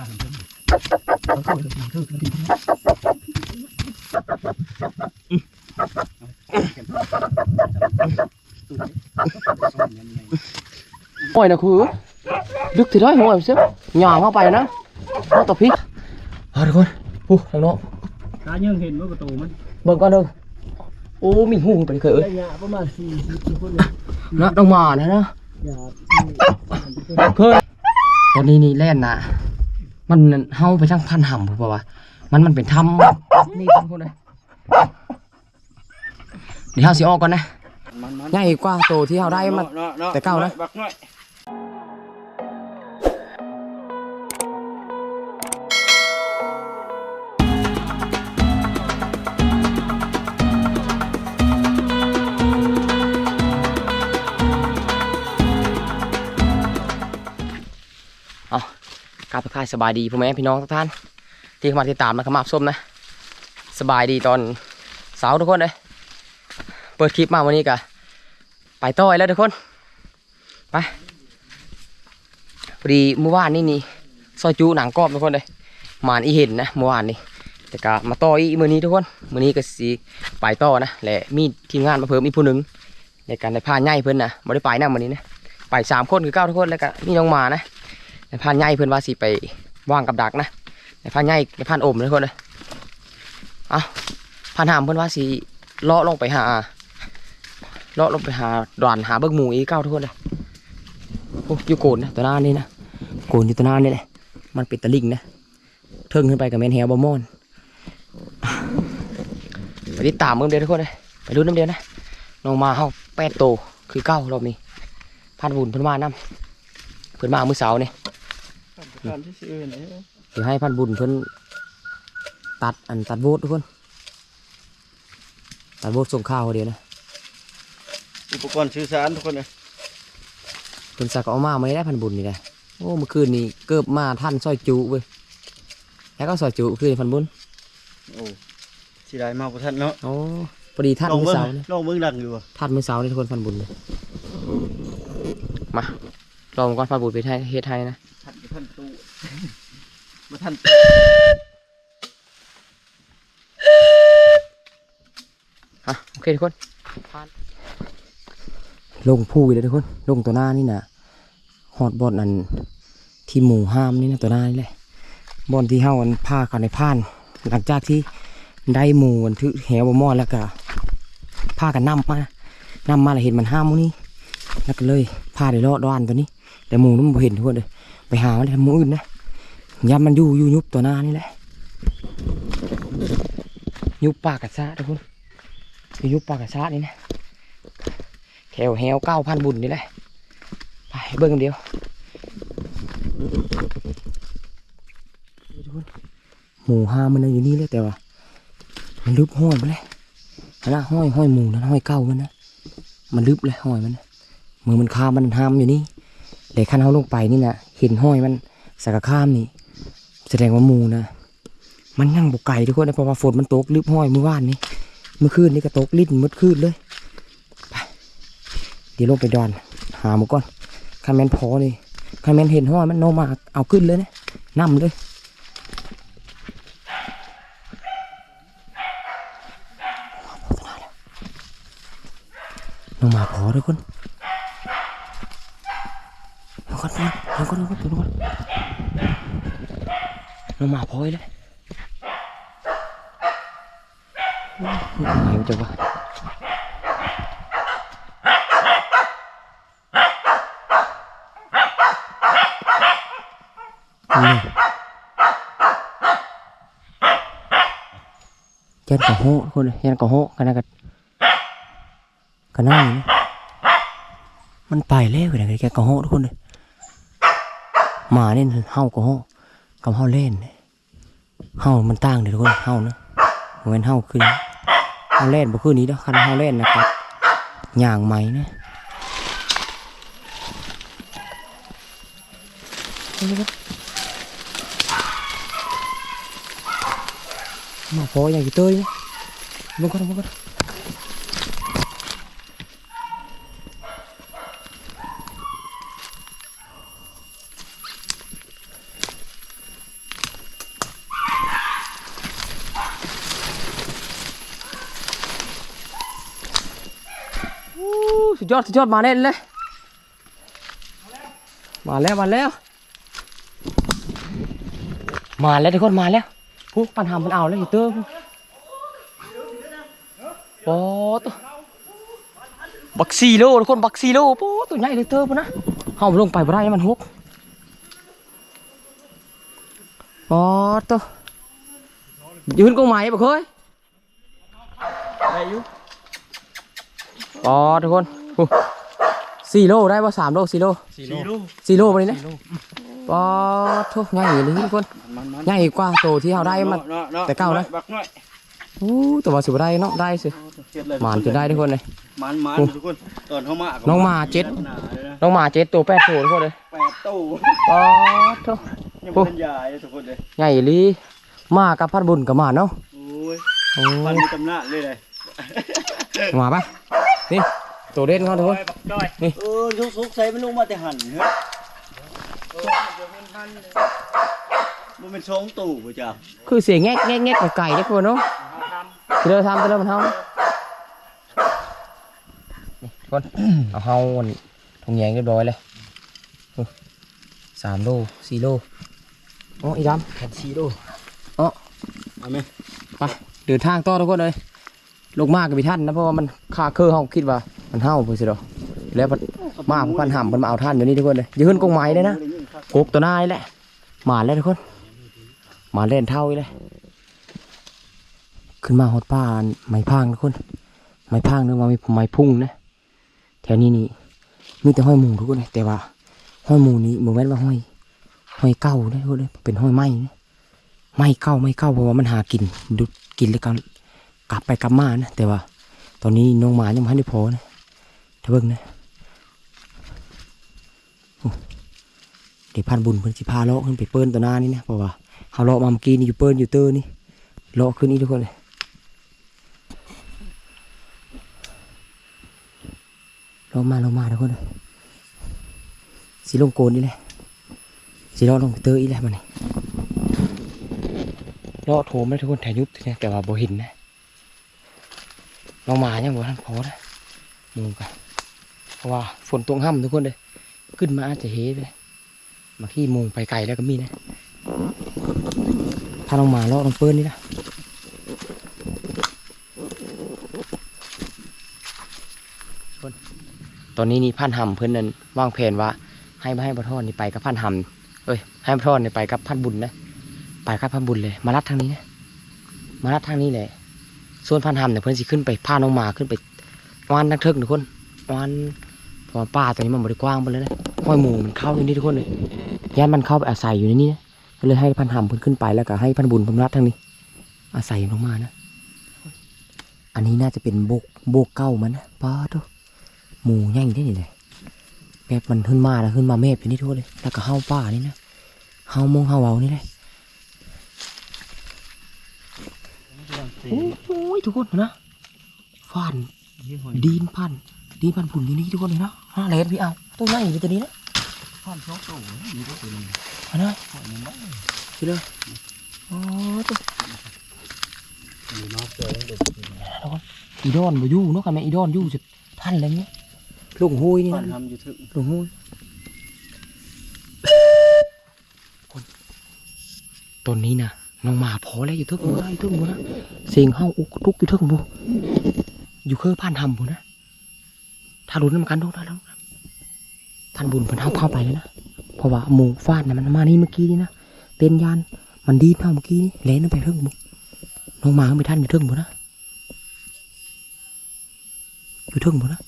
น้าเพิ่นเขาเข้าไปถึงคือดีนะตู้ไหนหอยนะคือดึกที่ได้หอยเสียหย่างเข้าไปนะเอาตัวพริกเอาทุกคนอู้ทางโน้นตายังเห็นว่าประตูมันเบิ่งก่อนเด้อโอ้มีหูไปเคยเอ้ยระยะประมาณ40คนเลยนะต้องมานะนะอย่าเคยตอนนี้นี่แล่นนะ มันเฮาไปทางพันห่ำเพราะว่ามันมันเป็นถ้ำนี่ทุกคนเลยเดี๋ยวเฮาสิออกก่อนนะ มันมัน ใหญ่กว่าโตที่เฮาได้มันแต่เก่านะ บักน้อย กราบทักทายสบายดีพ่อแม่พี่น้องทุกท่าน ที่เข้ามาติดตามนะครับมาส้มนะ สบายดีตอนเสาร์ทุกคนเลยเปิดคลิปมาวันนี้กะไปต่อยแล้วทุกคนไปพอดีเมื่อวานนี่นี่ซอยจูหนังกรอบทุกคนเลยหมานอีเห็นนะเมื่อวานนี่แต่กะมาต่ออีมือนี้ทุกคนมือนี้ก็สีไปต่อนะและมีทีมงานมาเพิ่มอีกผู้หนึ่งในการได้พาใหญ่เพิ่นนะไม่ได้ไปนะวันนี้นะไปสามคนคือเก้าทุกคนแล้วก็มีน้องมานะ ในพานใหญ่เพื่อนว่าสิไปว่างกับดักนะในพานใหญ่ในพานอมเลยคนเลยเอาพานหามเพื่อนว่าสิเลาะลงไปหาเลาะลงไปหาด่านหาเบิกหมูอีกเก้าทุกคนเลยโอ้ยู่โกนนะตัวหน้านี่นะโกนอยู่ตัวหน้านี่แหละมันเป็นตะลิงนะเทิงขึ้นไปกับแมนแฮวบอมอนไปติดตามมึงเดียวทุกคนเลยไปดูน้ำเดียวนะน้องมาเฮาแปดโตคือเก้ารอบนี้พันบุญเพิ่อนมานํเพิ่อนมาเมื่อเสาร์นี่ การที่ซื้อเนี่ยเดี๋ยวให้พันบุญเพิ่นตัดอันตัดโบสทุกคน ตัดโบสส่งข้าวเดียวนะ อุปกรณ์สื่อสารทุกคนเลยเพิ่นสักเอามาไม่ได้พันบุญนี่แหละโอ้เมื่อคืนนี้เกิบมาท่านซอยจุเว้ยแล้วก็ซอยจุคืนพันบุญโอ้สิได้มาบ่ทันเนาะโอ้พอดีท่านลองมื้อเบิ่งเสาร์นี่ลองเบิ่งดังอยู่บ่ท่านมื้อเสาร์นี่ทุกคนพันบุญเลยมาลองก่อนพันบุญไปให้เฮ็ดให้นะทันบ่ทันตู้ บ่ทันอะโอเคทุกคนลงผู้เลยทุกคน ลงตัวหน้านี่นะฮอดบอดนั่นที่หมู่ห้ามนี่นะตัวหน้านี่แหละบอนที่เฮาอันพาเขาในพาน หลังจากที่ได้หมูอันถือแหวบ่มอดแล้วก็พากันนำมานำมาแล้วเห็นมันห้ามหมูนี้แล้วก็เลยพาได้เลาะดอนตัวนี้ แต่หมูนั้นบ่เห็นทุกคนเลยไปหามันเลยหมูอื่นนะ ยามันอยู่อยู่ยุบตัวหน้านี่แหละยุบปากกระซะทุกคนอยู่ยุบปากกระซะนี่นะแถวแหวเก้าพันบุญนี่แหละไปเบิ่งกันเดียวหมูห้ามันน่ะอยู่นี่เลยแต่ว่า มันลึบห้อยไปเลยนะห้อยห้อยหมูนะห้อยเก้ามันนะมันลึบเลยห้อยมันนะมือมันคามันห้ามอยู่นี่เลยขั้นเขาลงไปนี่นะเห็นห้อยมันสักข้ามนี่ แสดงว่ามูนะมันนั่งบุกไก่ทุกคนนะเพราะว่าฝนมันตกลึบห้อยเมื่อวานนี้เมื่อคืนนี่ก็ตกลิ้นมืดคืนเลยไปเดี๋ยวลงไปดอน หาหมูก่อนคาแมนพอนี่คาแมนเห็นห้อยมันโนมาเอาขึ้นเลยนะนำเลยน้องมาพอทุกคนน้องคนน้องคนน้องคนน้องคน น้องหมาพอยเลยหายไปจังวะนี่ยันกะโหทุกคนเลยยันกะโหกันนะกันก็นั่งนะมันไปแล้วอย่างแกก็โหทุกคนเลยมาเนี่ยเห่าก็โหกับเห่าเล่นเนี่ย เห่ามันต่างเดี๋ยทุกคนเห่านะเหมือนเห่าขึ้นเห่าเล่นบ่คืนนี้เนาะคันเห่าเล่นนะครับย่างไหมนะมาพออย่างกี่เต้ยมึงก็มึงก็ ยอดสุดยอดมาเล่นเลย มาแล้ว มาแล้ว มาแล้วทุกคนมาแล้วผู้ปัญหามันเอาแล้วอยู่เตอร์ผู้โอ้ตัวบักซีโลทุกคนบักซีโลโอ้ตัวใหญ่เลยเตอร์ปุ๊นะเอาลงไปบ่ได้มันหกโอ้ตัวยืนกงไม้บ่เคยได้อยู่อ๋อทุกคนอู้ สี่โลได้ป่ะสามโลสี่โลสี่โลสี่โลไปเลยนะปอทุกง่ายเลยทุกคนมันมันง่ายกว่าโตที่เราได้มาแต่เก้านะบักน้อยอู้แต่ว่าสิบได้เนาะได้สิเฮ็ดเลยหมานจะได้ทุกคนเลยมันมันทุกคนตอนเขามาก็น้องมาเจ็ดหนาเลยนะน้องหมาเจ็ดตัวแปดตัวทุกคนเลยแปดตู้ปอทุกยังเป็นยายทุกคนเลยง่ายลีมากับพัดบุญกับหมาเนาะโอ้ยโอ้มันมีตำหน้าเลยเลยหมาปะนี่ ตัวเด่นเขาทุกคนเออทุกสุกใส่มันลงมาแต่หันเฮ้ยมันเป็นช่องตู้ป่ะจ๊ะคือเสียงแงกแงกแงกของไก่ทุกคนเนาะเดี๋ยวทำเดี๋ยวมันทำนี่ทุกคนเอาเฮาทงแยงเรียบร้อยเลยสามโลสี่โลโอ้อีดแผ่นซีโร่เอ้อเอาไหมำไปเดินทางต่อทุกคนเลย ลงมากกับพี่ท่านนะเพราะว่ามันคาเครือเขาคิดว่ามันเห่าไปสิดอกแล้วมันมาพันห่ำมันมาเอาท่านอยู่นี่ทุกคนเลยยืนกงไม้เลยนะกบตัวหน้ายแหละมาแล้วทุกคน มาเล่นเท่าเลยขึ้นมาหดป่านไม้พางทุกคน ไม้พางนึกว่ามีไม้พุ่งนะแถวนี้นี่มีแต่ห้อยหมูทุกคนเลยแต่ว่าห้อยหมูนี้เหมือนว่าห้อยห้อยเก้าได้ทุกคนเลยเป็นห้อยไม้นะไม้เก้าไม่เก้าเพราะว่ามันหากินดูกินแล้วก็ กลับไปกลับมานะ แต่ว่า ตอนนี้น้องหมายังไม่ได้พอนะถ้าเบิ่งนะเดี๋ยวพันบุญเพิ่นสิพาเลาะขึ้นไปเปิ้นตัวหน้านี่นะเพราะว่าเขาเลาะมาเมื่อกี้นี่อยู่เปิ้นอยู่เตอร์นี่เลาะขึ้นนี่ทุกคนเลยเลาะมาเลาะมาทุกคนเลยสีลงโกนนี่แหละสิเลาะลงเตอร์อีแล้วมันนี่เลาะโถมเลยทุกคนแถยุบเนี่ยแต่ว่าโบห็นนะ น้องหมายังบ่ทันพอนะหมูกันเพราะว่าฝนตกห้ำทุกคนเลยขึ้นมาอาจจะเฮไปเลยมาขี้หมูไปไกลแล้วก็มีนะถ้าน้องหมาเลาะลงเปิ้นนี่นะตอนนี้นี่พันหำเพิ่อนนั่นวางแผนว่า ให้มาให้ปะทอนนี่ไปกับพันหำเอ้ยให้ปะทอนนี่ไปกับพันบุญนะไปกับพันบุญเลย มารัดทางนี้นะมารัดทางนี้เลย ส่วนพันหำเนี่ยเพิ่อนสิขึ้นไปพาน้องมาขึ้นไปวานนักเทิกทุกคนวานพราะว่าป่าตัวนี้มันบริกว้างไปเลยนะห้อยหมูมันเข้าอยู่นี่ทุกคนเลยย่านมันเข้าไปอาศัยอยู่ในนี้นะก็เลยให้พันหำเพิ่นขึ้นไปแล้วก็ให้พันบุญเพิ่นรัดทางนี้ อาศัยลงมานะอันนี้น่าจะเป็นโบกโบกเก้ามันนะป้าทุหมูใหญ่ได้นี่เลยแบบมันขึ้นมาแล้วขึ้นมาเมฟอยู่นี่ทั่วเลยแล้วก็เฮาป่านี่นะเฮามงเฮาเอานี่เลยโอ้ย ทุกคนนะฟันดีนพันดีนพันผุนอยู่นี่ทุกคนเลยนะฮะเลนพี่เอาตัวใหญ่อยู่ตัวนี้นะข้ามช่องตู้มีก็เป็นเอันนั้นพี่เลยโอ้ตัวมีนอกเจอแล้วเด็กอีดอนบ่อยู่เนาะกันแม่อีดอนอยู่จะท่านอะไรเงี้ยลุงหุยนี่มันนะทำอยู่ถึงลุงหุยคนต้นนี้นะ น้องหมาพอแล้วอยู่ทึกหมูนะอยู่ทึกหมูนะเสียงเฮาอุกทุกอยู่ทึกหมูอยู่เครือผ่านทำบุนะถ้ารุนน้ำกันทุกท่านแล้วท่านบุญพิ่นเฮาเข้าไปเลยนะเพราะว่าหมูฟาดนะมันมานี่เมื่อกี้นี่นะเต้นยานมันดีเท่าเมื่อกี้เล่นไปทึกหมูน้องหมาก็ไปท่านอยู่ทึกหมูนะอยู่ทึกหมูนะ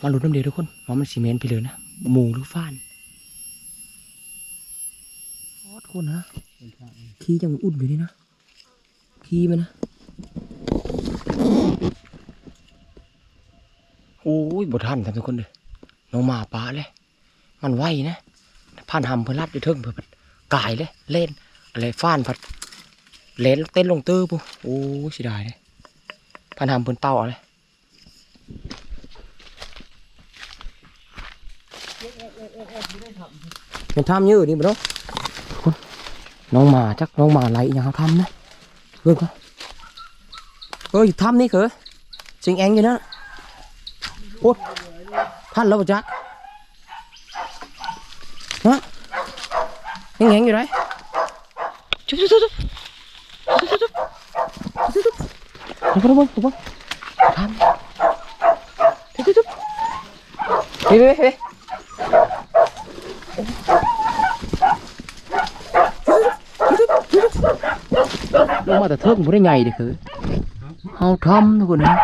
มาลุ้นน้ำเดียวทุกคนว่ามันซีเมนต์ไปเลยนะหมูหรือฟ้านโอ้ทุก คนนะขี้จังอุ่นอยู่นี่นะขี้มันนะโอ้ยบทท่านทำทุกคนเลยน้องหมาป้าเลย มันไหวนะผ่านหำเพื่อรัดอยู่เทิงเพื่อพัดกายเลยเล่น อะไรฟ้านพัดเล่นเต้นลงตื้อปุ๊โอ้ยเสียดายเลยผ่านหำเพื่อนเต้าอะไรเป็นทำเยอะนี่บ่เนาะคุณ น้องหมาจักน้องหมาไหลอย่างเขาทำนะเบิ่งก็เอออยู่ทำนี่เขอสิงแองอยู่นะโอ้พันแล้วบ่จักฮะยังแหงอยู่ไหนจุ๊บจุ๊บจุ๊บจุ๊บจุ๊บจุ๊บจุ๊บจุ๊บทุกคนทุกคนทุกคนทำจุ๊บจุ๊บจุ๊บเฮ้ยเฮ้ยเฮ้ย ลงมาแต่เทิงบ่ได้ไงเด้อคือเฮาทำทุกคนนะ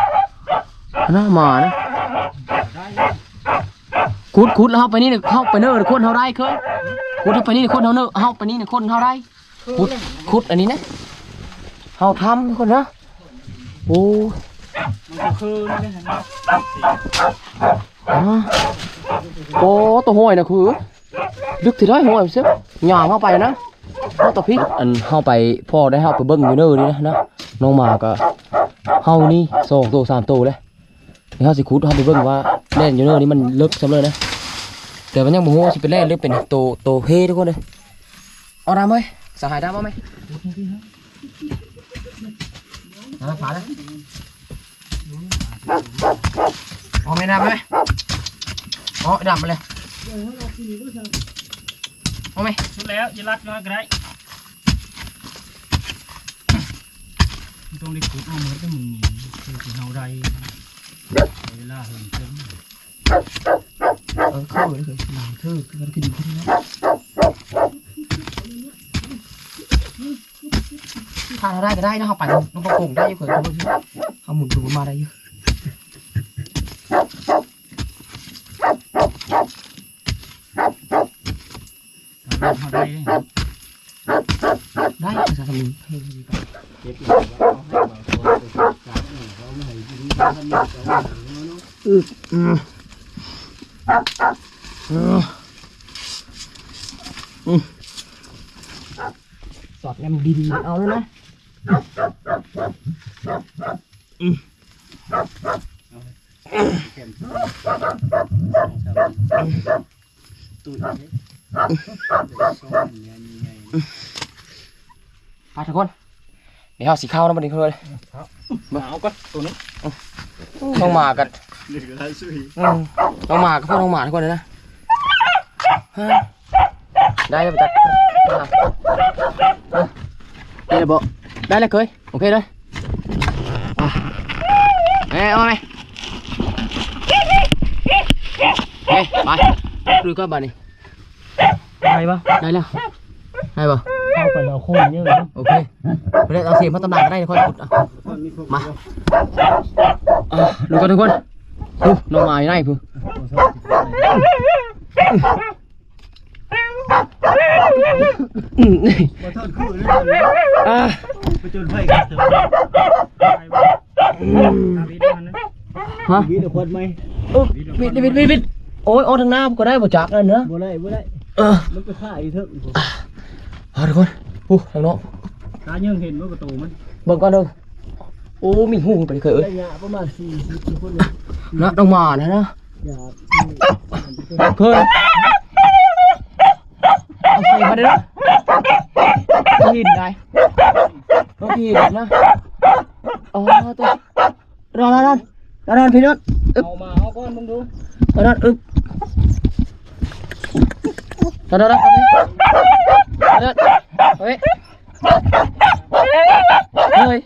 น่ามานะขุดขุดแล้วเฮาไปนี่เนี่ยเฮาไปเนิ่นคนเฮาได้เคยขุดเฮาไปนี่คนเฮาเนิ่นเฮาไปนี่เนี่ยคนเฮาได้ขุดขุดอันนี้นะเฮาทำทุกคนนะโอ้มันก็คือนี่แหละนะอ่าโอ้ตัวห้อยนะคือดึกที่ได้ห้อยเสียหยางเข้าไปนะ เอาตัวพริกอันเข้าไปพ่อได้เข้าไปเบิ้งอยู่เนอนี่นะนะน้องหมาก็เฮานี่สองตัวสามตัวเลยเดี๋ยวเฮาสิขุดเฮาไปเบิ้งว่าแล่นอยู่เนอนี่มันลึกสำเลยนะแต่มันยังบ่ฮู้ว่าสิเป็นแล่นหรือเป็นโตโตเพทุกคนเลยเอาดำเว้ยสหายดำเอาไหมเอาฝาเลยเอาไม่ดำไหมเอาดำไปเลย เอาไหมสุดแล้วอย่ารัดมาก็ได้ต้องได้ขุดเอาเหมือนกับมึงคือสิเฮาได้เวลาเหินเติมเออเข้าเลยเลยหลังเธอคือมันคือดีขึ้นนะถ้าเราได้ก็ได้นะเขาไปน้องประกงได้อยู่เผื่อเขาไม่รู้เขาหมุนดูมาได้อยู่ ถ้าเฮาได้ได้ภาษาสมิงให้ดีไปเก็บเอาเอาให้บ่าวตัวจับเขาไม่ให้กินเขาไม่ให้เอาเนาะอืมอืมอืมสอดแนมดีๆเอาแล้วนะเข็มตุ้ยเลยซ้อนยัง ไงไปทุกคนเดี๋ยวเอาสีข้าวนะบันนี้ทุกคนเอาก็ตัวนี้ต้องมากันเหลืออะไรสุยอืมต้องมากับพวกน้องหมาทุกคนเลยนะฮะได้แล้วปะจัดได้แล้วบ่ได้แล้วเคยโอเคเลยอะเอ้ยเอาไหมเฮ้ยไปดูก็บ้านนี่ ได้ปะได้แล้วได้ป่ะเข้าไปเราโค่นเยอะเลยโอเคไปเลยเอาเสียงมาตำนานก็ได้เดี๋ยวค่อยขุดอะมาอะดูกันทุกคนดูน้องหมาอยู่ไหนพูอืมนี่มาทอดคู่เลยอะไปจนไฟกันเถอะไปบ้างตาวิดมันนะฮะวิดเดี๋ยวคนไหมเออปิดปิดปิดปิดโอ้ยเอาทางหน้าก็ได้บ่จักนั่นเนอะบ่ได้บ่ได้ เออ มันไปฆ่าอีเถอะเอาทุกคนอู้ทางโน้องตายังเห็นว่าประตูมันเบิ่งก่อนเด้อโอ้มีหูไปเคยเอ้ยระยะประมาณ40คนเลยนะน้องหมานะนะอย่าเคยเอาใส่มาได้แล้วหินได้เอาหินนะอ๋อตัวรอรอรอรอรอพี่นนท์อึ๊บเอามาเอาก้อนมึงดูรอรออึ๊บ รอรอรอเอาไปรอรอเอาไปเฮ้ย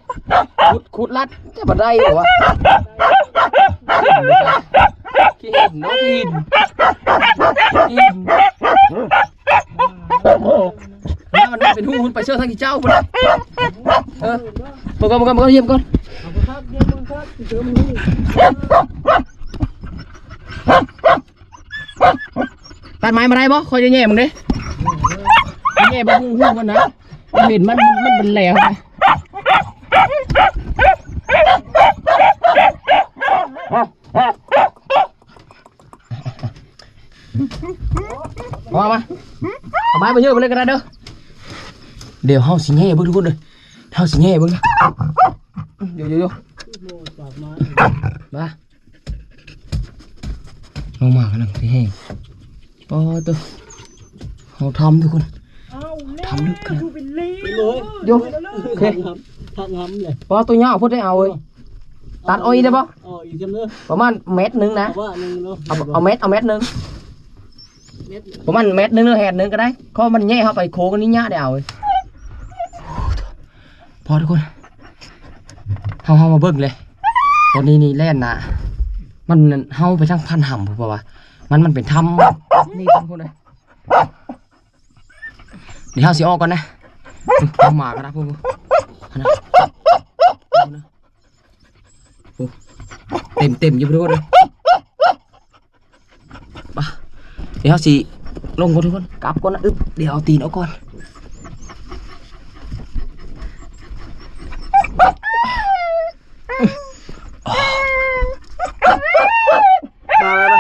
ขุดขุดลัดจะมาได้เหรอวะขี้หินนาะขี้หินหินถ้ามันเป็นหูหุ่นไปเชื่อทางกี่เจ้าพุ่นน่ะเออมาก่อนมาก่อนมก่อนเยี่ยมก่อน เอาไปครับเดี๋ยวมึงครับเดี๋ยวมึงนี่ ตัดไม้มาได้บ่คอยจะแย่มึงเด้แย่บ่หูหูมันนะมันเห็นมันมันมันเป็นแหลกไปเอามาเอาไม้มาเยอะไปเลยก็ได้เด้อเดี๋ยวเฮาสิแย่เบิ่งทุกคนเลยเฮาสิแย่เบิ่งเดี๋ยวเดี๋ยวเดี๋ยวปากมาลงมากันหนังที่แห้ง ปอตัวเราทำทุกคนทำลึกขนาดเป็นเลยโยโอเคทางทำเลยปอตัวเงาพูดได้เอาเว้ยตัดอ้อยได้ปะอ๋ออีกจำเด้อประมาณเม็ดหนึงนะเอาว่าหนึ่งเนาะเอาเอาเม็ดเอาเม็ดหนึงเม็ดประมาณเม็ดหนึงหรือแหดหนึงก็ได้เพราะมันแย่เข้าไปโคกันนี่ยะเดียวเลยพอทุกคนเฮาเฮามาเบิ่งเลยตอนนี้นี่แล่นนะมันเฮาไปทางพันห่ำเพราะว่า มันมันเป็นถ้ำนี่ทุกคนเลยเดี๋ยวเฮาสิออกก่อนนะเอาหมากันนะพวกนะโอ้เต็มเต็มอยู่ทุกคนเลยไปเดี๋ยวเฮาสิลงก่อนทุกคนกลับก่อนนะอึ๊บเดี๋ยวเอาตีนเอาก่อนมาไป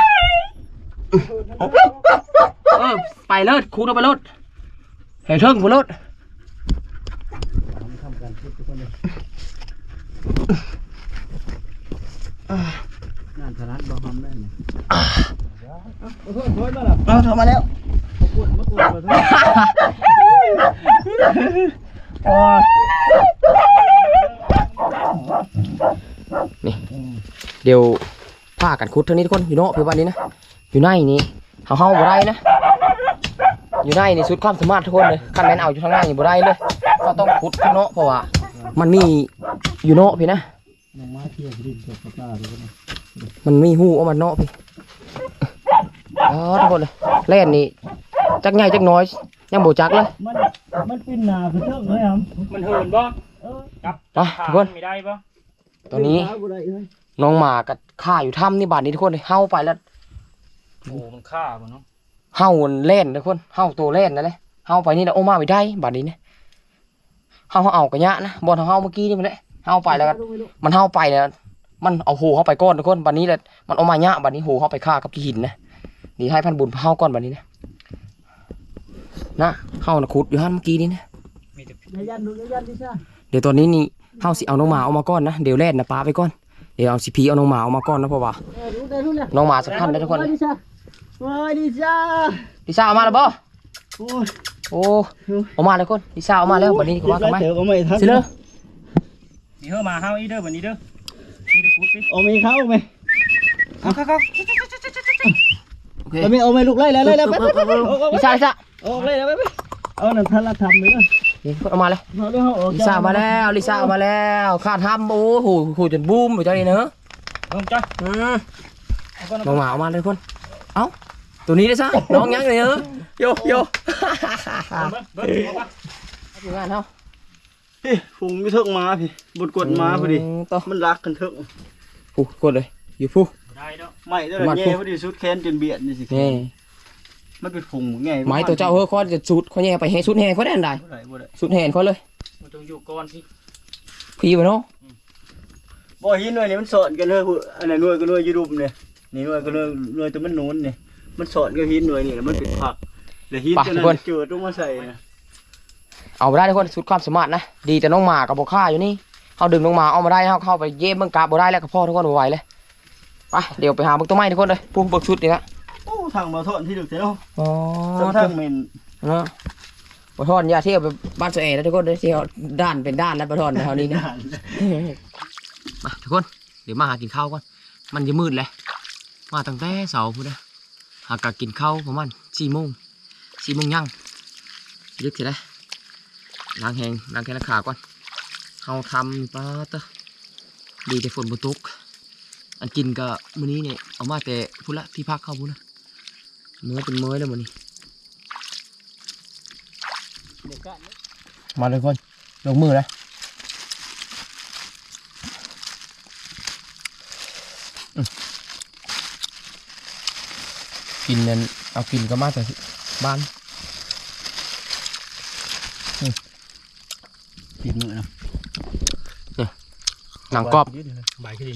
เออไป เลิศคูดเอาไปเลิศเฮ้ยเทิงไปเลิศทำกันทุกคนเลยงานถนัดบ่ทำได้ไหมโอ้โหโทษมาแล้วเราทำมาแล้วมากวนมากวนมาทุกเดี๋ยวพากันคุดเท่านี้ทุกคนอยู่เนาะเพื่อวันนี้นะอยู่ในนี้เฮาเฮาบ่ได้นะ อยู่ในนี่สุดความสามารถทุกคนเลยคันแม่นเอาอยู่ทางหน้าอยู่บ่ได้เลยก็ต้องคุดอยู่เนาะเพราะว่ามันมีอยู่เนาะพี่นะน้องไม้เที่ยวดินกับปลาทุกคนเลยมันมีหูเอามันเนาะพี่อ๋อทุกคนเลยแล่นนี่จักใหญ่จักน้อยยังบ่จักเลย มันมันเป็นหนาคือเท่าเลยครับมันเหินบ่เออกับอะทุกคนไม่ได้บ่ตอนนี้เป็ขาบ่ได้เลยน้องหมากับข้าอยู่ถ้ำนี่บาดนี้ทุกคนเลยเฮาไปแล้วโอ้มันฆ่าบ่เนาะ เฮาเล่นทุกคนเฮาตัวเล่นนั่นแหละเฮาไปนี่นะโอมาไปได้บาดนี้นะเฮาเอากระยะนะบอลเฮาเมื่อกี้นี่มันแหละเฮาไปแล้วก็มันเฮาไปแล้วมันเอาโหเฮาไปก้อนทุกคนบาดนี้แหละมันเอามายะบาดนี้โหเฮาไปฆ่ากับที่หินนะนี่ให้พันบุญเฮาก้อนบาดนี้นะนะเฮานะขุดอยู่ฮั่นเมื่อกี้นี่นะมีแต่ยายันดูยายันดิช่าเดี๋ยวตอนนี้นี่เฮาสิเอาน้องหมาเอามาก้อนนะเดี๋ยวแล่นนะปลาไปก้อนเดี๋ยวเอาสิพีเอาน้องหมาเอามาก้อนนะเพราะว่าเออรู้ได้รู้แล้วน้องหมาสำคัญนะทุกคนดิช่า โอ้ยดิช่าลิซ่าเอามาแล้วบ่โอ้ยโอ้เอามาเลยคนลิซ่าเอามาแล้วบาดนี้ก็ว่ากันไหมเดี๋ยวเอาไม่ทันสิเลยมีเฮามาเฮาอีเด้อบัดนี้เด้อมีแต่พูดสิเอาไม่เข้าไหมเอาเข้าโอเคเอาไม่เอาไม่ลุกไล่แล้วไล่แล้วไปไปไปไปเอาเอาลิซ่าลิซ่าเอาไล่แล้วไปไปเอานั่นทันละทำเลยนะนี่เอามาเลยเอาด้วยเอาออกลิซ่ามาแล้วลิซ่าเอามาแล้วข้าทำโอ้โหโหจนบูมไปเจ้านี่เนอะลงจ้ะอืมเอาก่อนน้องหมาเอามาเลยคน เอ้า ตัวนี้ได้ซะน้องยังเลยเนอะโยโยเอาเบิ่งเบิ่งเอาป่ะอยู่งานเฮาพี่ผงมีเทิงมาพี่บดกดมาพอดีมต่อมันรักกันเทิงผู้กดเลย อยู่ผู้ได้เด้อไม่ได้แง่พอดีสุดแค้นจนเบียดนี่สินี่มันเป็นผงไงไม้ตัวเจ้าเฮ้อคอจะสุดเขาแย่ไปให้สุดแห่เขาได้อันใดบ่ได้บ่ได้สุดแห่เขาเลยมันต้องอยู่ก่อนสิพี่ไปเนาะบ่หินหน่วยนี่มันสอนกันเลยอันไหนหน่วยก็หน่วยยูรุมเนี่ยนี่หน่วยก็หน่วยหน่วยตัวมันโน้นเนี่ย มันสอนกับหินหน่วยนี่แล้วมันเป็นผักแล้วหินตัวนั้นเจิดลงมาใส่นะเอาไปได้ทุกคนสุดความสามารถนะ ดีแต่น้องหมากับโบค่าอยู่นี่เขาดึงน้องหมาเอามาได้เขาเข้าไปเย่เบิ่งกาบได้แล้วก็พ่อทุกคนบ่ไหวเลยไปเดี๋ยวไปหาเบิ่งต้นไม้ทุกคนเลยปุ๊บเบิ่งชุดนี่ละโอ้ทางมาทอนที่ดึกเนาะอ๋อสำทางเมนเนาะบทอนอย่าเที่ยวไปบ้านสวยเอนะทุกคนเดี๋ยวเที่ยวด้านเป็นด้านแล้วบทอนแถวนี้นะมาทุกคน เดี๋ยวมาหากินข้าวก่อน มันจะมืดเลย มาตั้งแต่เสาร์พูดนะ หากกินข้าวประมาณสี่โมงสี่โมงยังยึดทีไรล้างแหงล้างแค่ขาก่อนเขาทำปลาตะดีแต่ฝนบตก อันกินก็มื้อนี้เนี่ยเอามาแต่พุละที่พักเข้าพุนะเนื้อเป็นเมื่อแล้วมื้อนี้มาเลยคนลงมือเลย กินนั้นเอากินก็มาแต่บ้านปิดมือนะหนังกรอบใบขึ้นดี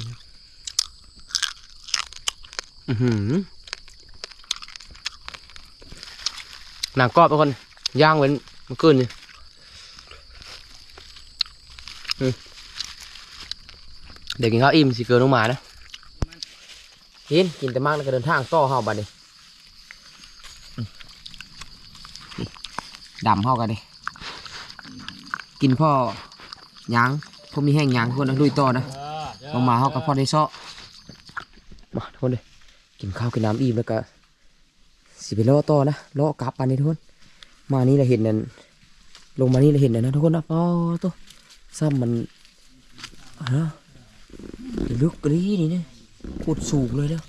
อื้อหือหนังกรอบทุกคนย่างเหมือนเมื่อคืนนี่อืมเดี๋ยวกินข้าวอิ่มสิเกินลงมานะกินกินแต่มากแล้วก็เดินทางต่อเฮาบัดนี้อืมนี่ ดำเฮากันดิกินพ่อยางพอมีแห้งยางทุกคนนะลุยต่อนะเออเด้อน้องมาเฮากับพ่อได้ซาะมาทุกคนเลยกินข้าวกินน้ำอิ่มแล้วก็สิไปเลาะต่อนะเลาะกลับอันนี้ทุกคนมานี่เราเห็นนั่นลงมานี่เราเห็นนั่นนะทุกคนนะอ๋อตัวซ้ำมันอะนะลึกกรีนี่เนี่ยพูดสูงเลยเด้อ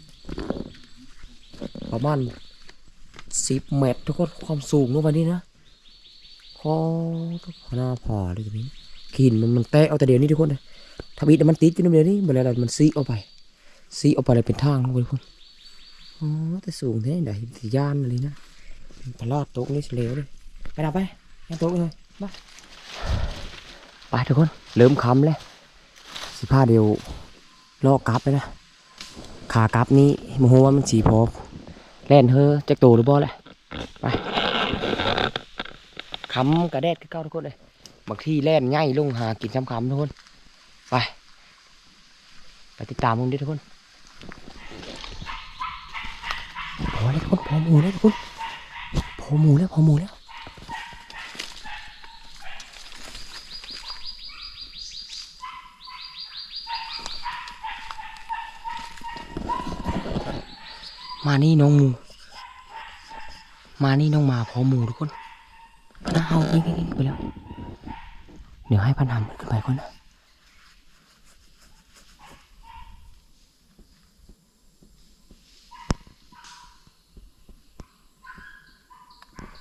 ประมาณสิบเมตรทุกคนความสูงลงไปนี่นะ พอหน้าพอเลยทีนี้ขีนมันมันแตกเอาแต่เดียวนี้ทุกคนเลยถ้าบิดมันติดอยู่ในเดียวนี้เวลามันซีออกไปซีออกไปเลยเป็นทางทุกคนอ๋อแต่สูงแท้ไหนสิย่านอะไรนะปลาลอดตกนี่เฉลวเลยไปดับไปยังตกเลยมาไปทุกคนเริ่มคำแล้วสิผ้าเดียวลอกกลับเลยนะขากลับนี้มโหว่ามันสีพอแล่นเฮอจักโตหรือบ่แหละไป คำกระแดดก็เก้าทุกคนเลยบางที่แล่นง่ายลงหากินคำคำทุกคน ไป ไปติดตามมึงดิทุกคนพอแล้วทุกคนพอหมูแล้วทุกคนพอหมูแล้วพอหมูแล้วมานี่น้องหมู มานี่น้องหมาพอหมูทุกคน นะเอาไปแล้วเดี๋ยวให้พันหำขึ้นไปก่อนนะ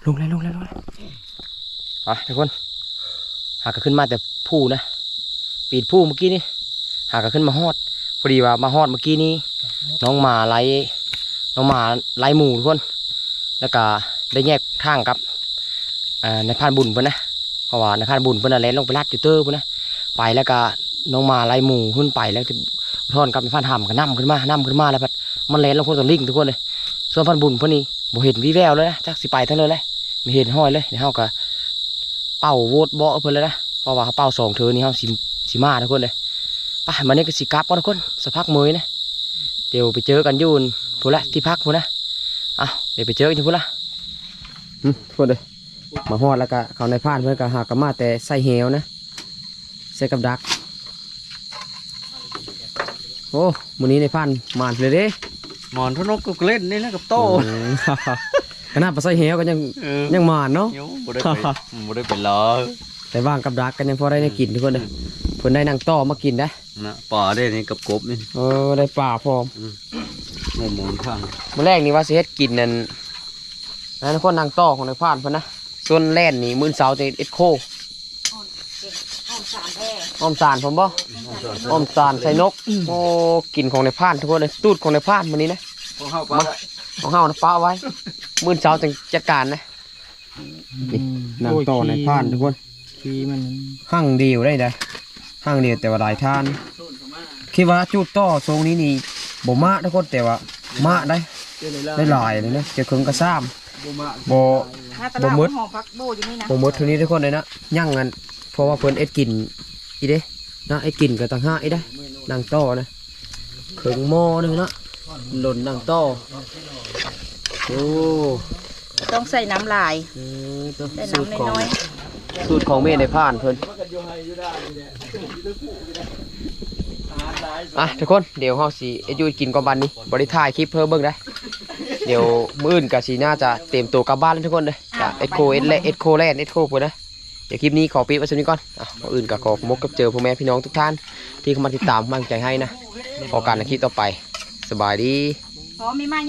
ลงแล้วลงแล้วลงแล้วอะทุกคน หากขึ้นมาแต่ผู้นะ ปีดผู้เมื่อกี้นี่หากขึ้นมาฮอดพอดีว่ามาฮอดเมื่อกี้นี้น้องหมาไล่น้องหมาไล่หมูทุกคน แล้วก็ได้แยกทางกับ ในพานบุญเพิ่นนะเพราะว่าในพานบุญเพิ่นน่ะแล่นลงไปลัดอยู่เตอร์เพิ่นนะไปแล้วก็น้องมาไล่หมูขึ้นไปแล้วท่อนกับในพานหำก็นํขึ้นมานํขึ้นมาแล้วพัดมันแล่นลงคนตัวลิงทุกคนเลยส่วนพันบุญเพิ่นนี่บ่เห็นวิแววเลยนะจักสิไปเท่าเลยเลยไม่เห็นห้อยเลยเดี๋ยวเฮาก็เป่าโวดเบาเพิ่อนเลยนะเพราะว่าเขาเป่าสองเธอนี่เฮาสิสิมาทุกคนเลยไปมานี่ก็สิกลับก่อนทุกคนสักพักมือนะเดี๋ยวไปเจอกันยูนพูนละที่พักพูนนะเอาเดี๋ยวไปเจอกันที่พูนละอืมทุกคนเลย มาฮอดแล้วก็เขาในพานเพิ่นก็หากกมาแต่ใส่เหวนะใส่กับดัก โอ้มื้อนี้ในพานมานเลยเด้หมอนทนกก็เล่นนี่แหละกับโต้อืมขนาดปลาใส่เหวก็ยังเออยังมานเนาะ เดี๋ยวบ่ได้ไปบ่ได้ไปรอแต่ว่างกับดักกันยังพอได้ได้กินทุกคนเลยเพิ่นได้นางต่อมากินนะนะป่าได้นี่กับกบนี่เออได้ปลาพร้อมหมูหมูทางมื้อแรกนี่ว่าสิเฮ็ดกินนั่นนั่นคนนางต่อของในพานเพิ่นนะ ส่วนแล่นนี่มื้อเช้าจะเอ็ดโคอ้อมสารผมบ่อ้อมสารใส่นก โอ้กินของในพานทุกคนเลยตูดของในพานมื้อนี้นะพวกเฮาปลาของเฮานะป้าไว้ มื้อเช้าจังจัดการนะนี่นางต่อในพานทุกคนขี้มันหั่งเดียวได้นะหั่งเดียวแต่ว่าหลายทานคิดว่าจุดต่อทรงนี้นี่บ่มากทุกคนแต่ว่ามาได้ได้หลายเลยนะเจะครึ่งกระซ้ำบ่ ถ้าตบ่ลาดมืดหอพักโบอยู่นี่นะบ่หมดเท่านี้ทุกคนเลยนะย่างกันเพราะว่าเพิ่นเอ็ดกินอีเด้นะไอ้กินก็ต่างหากอีได้นางต่อนะครึ่งหม้อหนึงนะหล่นนางต่อโอ้ต้องใส่น้ำลาย เออตัวใส่สูตรน้ำของน้อยสูตรของเมย์ในผ่านเพิ่นอะทุกคนเดี๋ยวเฮาสิเอ็ดอยูกินก่อนบันนี้บ่ได้ถ่ายคลิปเพิ่มเบิ่งได้ เดี๋ยวมื้ออื่นก็สิน่าจะเตรียมตัวกลับบ้านแล้วทุกคนเลยจะ เอ็ดโคเอ็ดและเอ็ดโคแลนด์เอ็ดโคพุ่นนะเดี๋ยวคลิปนี้ขอปิดไว้สักนี้ก่อนอะมื้ออื่นก็ขอมกกับเจอพ่อแม่พี่น้องทุกท่าน ที่เข้ามาติดตามกำลังใจให้นะพอกันในคลิปต่อไป สบายดีๆพอมีมา